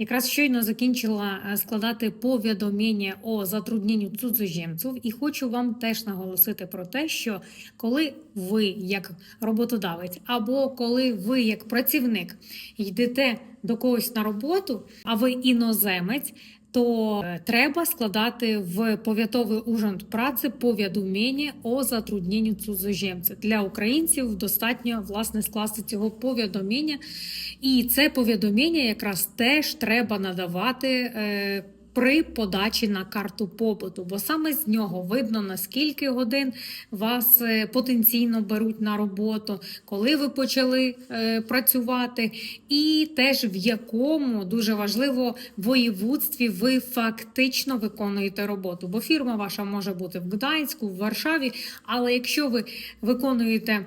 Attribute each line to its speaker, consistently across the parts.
Speaker 1: Якраз щойно закінчила е, складати повідомлення о затрудненню цудзожемців, і хочу вам теж наголосити про те, що коли ви, як роботодавець, або коли ви, як працівник, йдете до когось на роботу, а ви іноземець. То е, треба складати в пов'ятовий ужин праці повідомлення о затрудненні цудзожемця. Для українців достатньо власне скласти цього повідомлення, і це повідомлення якраз теж треба надавати. При подачі на карту побуту, бо саме з нього видно наскільки годин вас е, потенційно беруть на роботу, коли ви почали е, працювати, і теж в якому дуже важливо воєводстві ви фактично виконуєте роботу. Бо фірма ваша може бути в Гданську, в Варшаві, але якщо ви виконуєте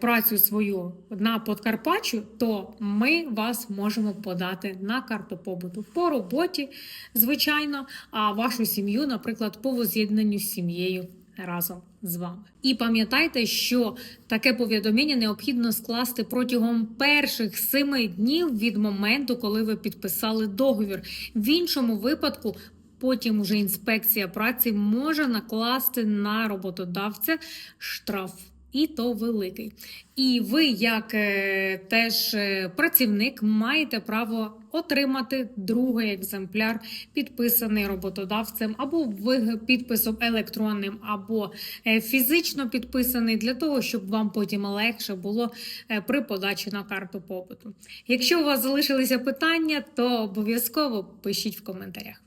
Speaker 1: працю свою на Подкарпаччю, то ми вас можемо подати на карту побуту по роботі, звичайно, а вашу сім'ю, наприклад, по воз'єднанню з сім'єю разом з вами. І пам'ятайте, що таке повідомлення необхідно скласти протягом перших семи днів від моменту, коли ви підписали договір. В іншому випадку. Потім уже інспекція праці може накласти на роботодавця штраф. І то великий. І ви, як е, теж е, працівник, маєте право отримати другий екземпляр, підписаний роботодавцем, або підписом електронним, або е, фізично підписаний, для того, щоб вам потім легше було при подачі на карту побуту. Якщо у вас залишилися питання, то обов'язково пишіть в коментарях.